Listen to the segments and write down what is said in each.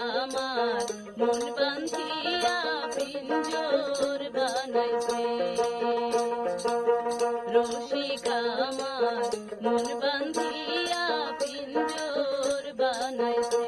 আমার মন বান্ধিয়া পিঞ্জোর বানাইছে। রসিক আমার মন বান্ধিয়া পিঞ্জোর বানাইছে।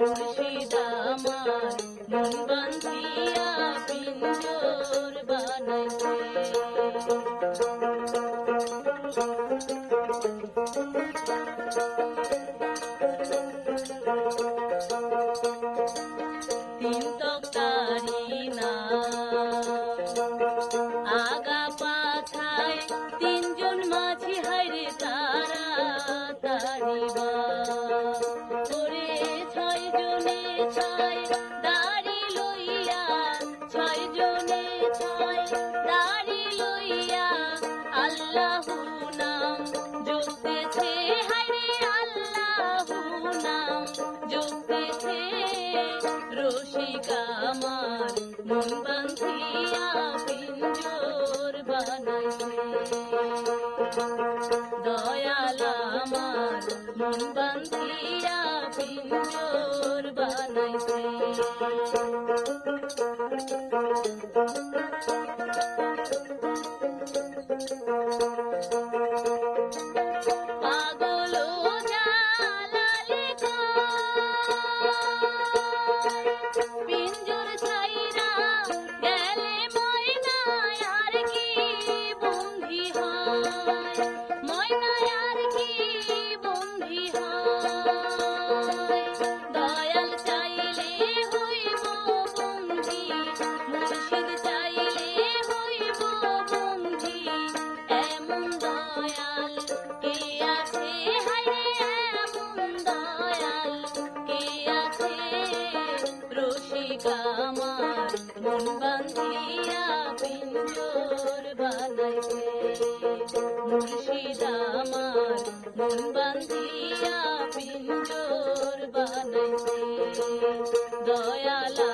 মুর্শিদ আমার মন বান্ধিয়া পিঞ্জোর বানাইছে বান্ধিয়া পিঞ্জোর বানাইছে দয়াল আমার মন বান্ধিয়া পিঞ্জোর বানাইছে। মন বান্ধিয়া পিঞ্জর বানাইছে মুর্শিদ আমার মন বান্ধিয়া পিঞ্জর বানাইছে দয়ালা